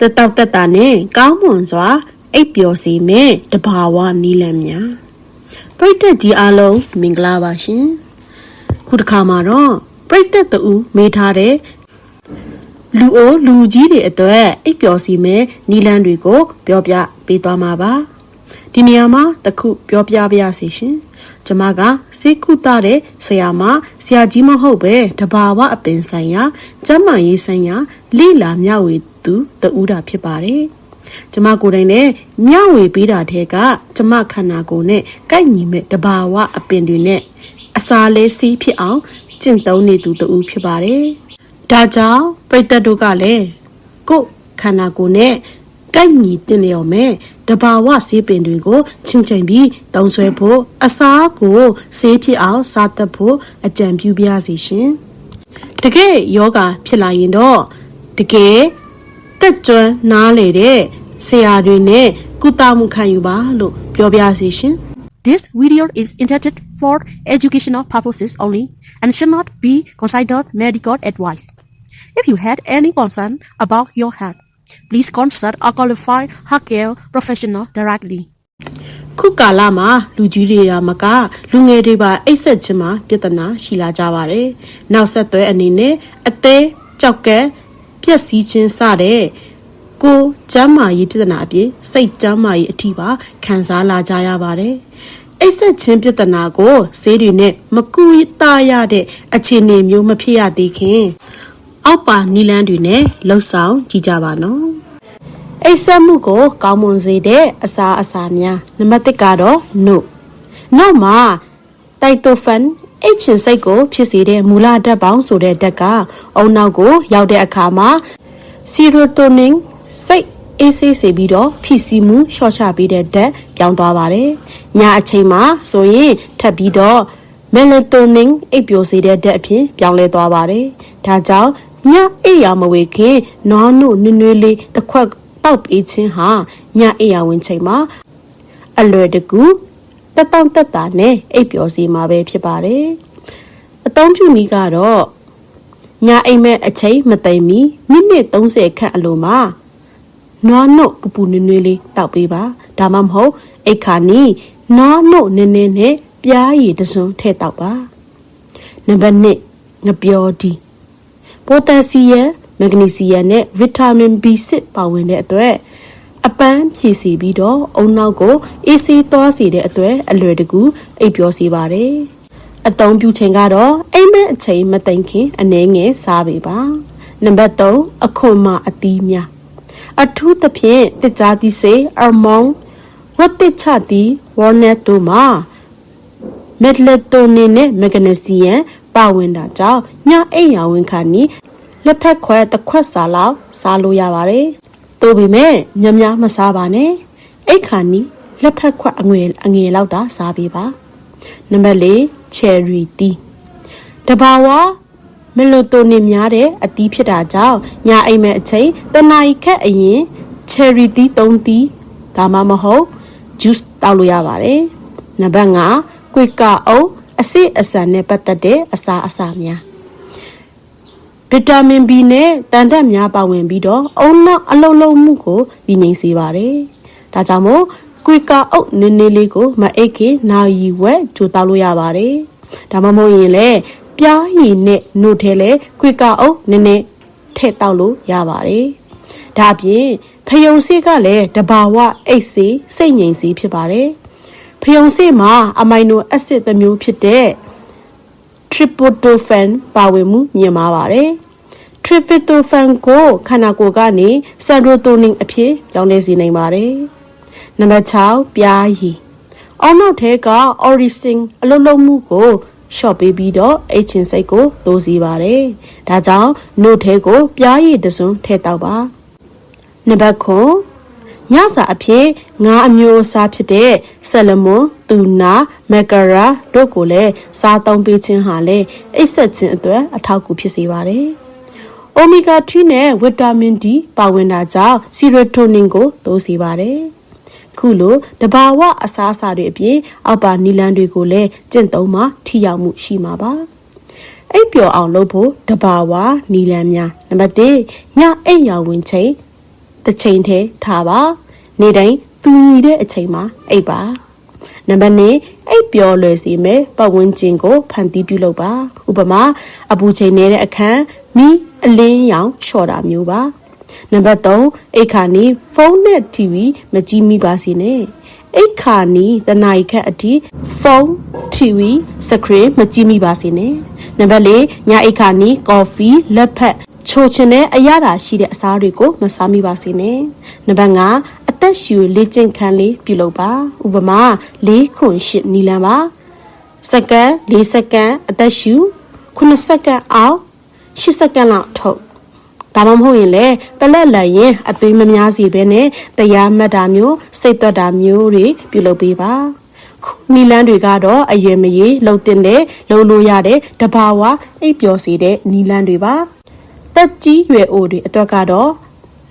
တက်တောက်တက်တာနဲ့ကောင်းမွန်စွာ အိပ်ပျော်စေမယ့်တဘာဝနီလန်များပရိသတ်ကြီးအားလုံးမင်္ဂလာပါရှင်ခုတစ်ခါမှာတော့ပရိသတ်တူမေးထားတဲ့လူအိုလူကြီးတွေအတွက်အိပ်ပျော်စီမဲ့နီလန်းတွေကို ပြောပြပေးသွားမှာပါ ဒီနေရာမှာတခုပြောပြပါရစေရှင်ကျမကစေခုတတဲ့ဆရာမဆရာကြီးမဟုတ်ပဲတဘာဝအပင်ဆိုင်ရာကျမ်းမာရေးဆိုင်ရာလိလာမျှဝေသူတူတာဖြစ်ပါတယ်ကျမကိုယ်တိုင်လည်းမျှဝေပေးတာတဲ့ကကျမခန္ဓာကိုယ်နဲ့ကိုက်ညီမဲ့တဘာဝအပင်တွေနဲ့အစာလေးစီးဖြစ်အောင်ကျင့်သုံးနေသူတူဖြစ်ပါတယ်ဒါကြောင့်ပရိသတ်တို့ကလည်းကိုယ်ခန္ဓာကိုယ်နဲ့ ကိုက်ညီတင်လျော်မဲ့တဘာဝဆေးပင်တွေကိုချင်းချိန်ပြီးတုံးဆွဲဖို့အစားကိုဆေးဖြစ်အောင်စားသက်ဖို့အကြံပြုပါရစေရှင်တကယ်ယောဂဖြစ်လာရင်တော့တကယ်တက်ကြွနားလေတဲ့ဆရာတွေနဲ့ကုသမှုခံယူပါလို့ပြောပြစီရှင် This video is intended for educational purposes only and should not be considered medical advice. If you had any concern about your health, please consult a qualified healthcare professional directly. ခုကာလမှာလူကြီးတွေကမကလူငယ်တွေပါအိတ်ဆက်ခြင်းမှာပြဿနာရှိလာကြပါတယ်။နောက်ဆက်တွဲအနေနဲ့အသေးကြောက်ကဲပျက်စီးခြင်းစတဲ့ကိုယ်ကျမ်းမာရေးပြဿနာအပြင်စိတ်ကျမ်းမာရေးအထိပါခံစားလာကြရပါတယ်။အိတ်ဆက်ခြင်းပြဿနာကိုဈေးတွေနဲ့မကူတာရတဲ့အခြေအနေမျိုးမဖြစ်ရသေးခင် အောက်ပါနီလန်းတွေနဲ့လှုပ်ဆောင်ကြည့်ကြပါနော်။အိတ်ဆက်မှုကိုကောင်းမွန်စေတဲ့အစာအစာများနံပါတ်1ကတော့ no နောက်မှာတိုက်တိုဖန်အိတ်ချင်စိတ်ကိုဖြစ်စေတဲ့မူလဓာတ်ပေါင်းဆိုတဲ့ဓာတ်ကအုံနောက်ကိုရောက်တဲ့အခါမှာစီရိုတိုနင်စိတ်အေးဆေးစေပြီးတော့ဖြစ်စီမှုရှော့ချပေးတဲ့ဓာတ်ပြောင်းသွားပါတယ်။ညအချိန်မှာဆိုရင်ထပ်ပြီးတော့မက်လာတိုနင်အိပ်ပျော်စေတဲ့ဓာတ်အဖြစ်ပြောင်းလဲသွားပါတယ်။ဒါကြောင့် ညအိပ်ရမဝေခင်နွားနို့နွေ့နွေ့လေးတစ်ခွက်တောက်ပေးခြင်းဟာညအိပ်ရဝင်ချိန်မှာအလွယ်တကူတက်တောင့်တက်တာနဲ့အိပ်ပျော်စီမှာပဲဖြစ်ပါတယ်။အသုံးပြုနည်းကတော့ညအိမ်မဲ့အချိန်မသိမီမိနစ်30ခန့်အလိုမှာနွားနို့ပူပူနွေ့နွေ့လေးတောက်ပေးပါဒါမှမဟုတ်အိတ်ခါနီးနွားနို့နည်းနည်းနဲ့ပြားရည်တစွန်းထည့်တောက်ပါနံပါတ်1ငပြောဒီ ပိုတက်ဆီယမ်မက်ဂနီဆီယမ်နဲ့ဗီတာမင် B6 ပါဝင်တဲ့အတွက်အပန်းဖြည့်စီပြီးတော့အုံနောက်ကိုအေးဆေးသွားစေတဲ့အတွက်အလွယ်တကူအိပ်ပျော်စေပါတယ်အသုံးပြုချိန်ကတော့အိမ်မက်အချိန်မသိမ့်ခင်အနည်းငယ်စားပေးပါနံပါတ်3အခွန်မအသီးများအထူးသဖြင့်တစ်ကြားသီးစေအမုံဝတ်တစ်ချသည်ဝါနက်တို့မှာမက်လက်တိုနင်နဲ့မက်ဂနီဆီယမ် ပါဝင်တာကြောင့်ညအိမ်ရဝင်ခါနီးလက်ဖက်ခွဲတစ်ခွက်စာလောက်စားလို့ရပါတယ်။တိုးပေမဲ့ညများမစားပါနဲ့။အိတ်ခါနီးလက်ဖက်ခွက်အငွေအငယ်လောက်တာစားပေးပါ။နံပါတ်၄ချယ်ရီတီတဘာဝမီလိုတိုနင်များတဲ့အသီးဖြစ်တာကြောင့်ညအိမ်မဲ့အချိန်တနာရီခက်အရင်ချယ်ရီတီ၃သီးဒါမှမဟုတ်ဂျူးတောက်လို့ရပါတယ်။နံပါတ်5ကွေကာအုပ် အစစ်အဆန်နဲ့ပတ်သက်တဲ့အစာအစာများဗီတာမင် B နဲ့တန်ဓာတ်များပါဝင်ပြီးတော့အုံနောက်အလုံးလုံးမှုကိုပြီးငြိမ်စေပါတယ်။ဒါကြောင့်မို့ကွေကာအုပ်နည်းနည်းလေးကိုမအိတ်ခင်နာရီဝက်ကြိုတောက်လို့ရပါတယ်။ဒါမှမဟုတ်ရင်လည်းပြားရည်နဲ့နှုတ်ထဲလဲကွေကာအုပ်နည်းနည်းထည့်တောက်လို့ရပါတယ်။ဒါအပြင်ဖယုံစေးကလည်းတဘာဝအိတ်စေးစိတ်ငြိမ်စေးဖြစ်ပါတယ်။ ဖယုံစေးမှာအမိုင်နိုအက်ဆစ်တစ်မျိုးဖြစ်တဲ့ tryptophan ပါဝင်မှုမြင်ပါပါတယ်။ tryptophan ကိုခန္ဓာကိုယ်ကနေ serotonin အဖြစ်ပြောင်းလဲစေနိုင်ပါတယ်။နံပါတ်6ပြားရည်အောက်နောက်ထဲက orexin အလုံးလုံးမှုကိုရှော့ပေးပြီးတော့အိတ်ချင်စိတ်ကိုသိုးစီပါတယ်။ဒါကြောင့်နို့ထဲကိုပြားရည်တစုံထည့်တော့ပါ။နံပါတ်9 ညစာအဖြစ်ငါးအမျိုးအစားဖြစ်တဲ့ဆယ်လမွန်တူနာမက်ကရာတို့ကိုလည်းစားသုံးပေးခြင်းဟာလည်းအိတ်ဆက်ခြင်းအတွက်အထောက်အကူဖြစ်စေပါတယ်။အိုမီဂါ3နဲ့ဗီတာမင် D ပါဝင်တာကြောင့်ဆီရိုတိုနင်ကိုတိုးစေပါတယ်။ခုလိုတဘာဝအစားအစာတွေအပြင်အောက်ပါနီလန်းတွေကိုလည်းကျင့်သုံးမှထိရောက်မှုရှိမှာပါ။အိပ်ပျော်အောင်လုပ်ဖို့တဘာဝနီလန်းများနံပါတ်1ညအိပ်ရောင်ဝင်ချိန် တစ်ချိန်ထဲထားပါ နေတိုင်းသူညီတဲ့အချိန်မှာအိပ်ပါနံပါတ်2အိပ်ပျော်လွယ်စေမယ်ပတ်ဝန်းကျင်ကိုဖန်တီးပြုလုပ်ပါဥပမာအပူချိန်နေတဲ့အခန်းမီးအလင်းရောင်လျှော့တာမျိုးပါနံပါတ်3အိတ်ခါနီဖုန်းနဲ့ TV မကြည့်မိပါစေနဲ့အိတ်ခါနီတနာရီခက်အထိဖုန်း TV screen မကြည့်မိပါစေနဲ့နံပါတ်4ညအိတ်ခါနီကော်ဖီလက်ဖက် ချိုချင်တဲ့အရသာရှိတဲ့အစားတွေကိုမစားမိပါစေနဲ့နံပါတ်5အသက်ရှူလေ့ကျင့်ခန်းလေးပြုလုပ်ပါဥပမာ၄ခွန်၈နီလန်ပါစက္ကန့်၄စက္ကန့်အသက်ရှူ9စက္ကန့်အောင်10စက္ကန့်လောက်ထုတ်ဒါမှမဟုတ်ရင်လေပလက်လက်ရင်အသွေးမများစီပဲနဲ့တရားမှတ်တာမျိုးစိတ်သက်တာမျိုးတွေပြုလုပ်ပေးပါခုနီလန်းတွေကတော့အရွယ်မရေလှုပ်တင်တဲ့လှုပ်လို့ရတဲ့တဘာဝအိပ်ပျော်စေတဲ့နီလန်းတွေပါ တက်ကြီးရွယ်အိုတွေအတွက်ကတော့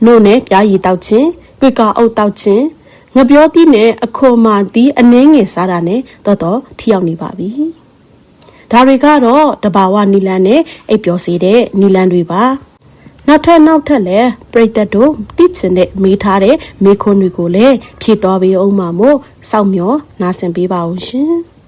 နို့နဲ့ပြားရည်တောက်ခြင်းကွေကာအုပ်တောက်ခြင်းငပြောသီးနဲ့အခွန်မာသီးအနှင်းငယ်စားတာနဲ့တော့တော့ထိရောက်နေပါပြီဒါတွေကတော့တဘာဝနီလန်းနဲ့အိပ်ပျော်စေတဲ့နီလန်းတွေပါနောက်ထပ်နောက်ထပ်လည်းပြိတ္တတို့သိချင်တဲ့မေးထားတဲ့မေးခွန်းတွေကိုလည်းဖြည့်သွားပေးအောင်ပါမို့စောင့်မျှော်နားဆင်ပေးပါအောင်ရှင်။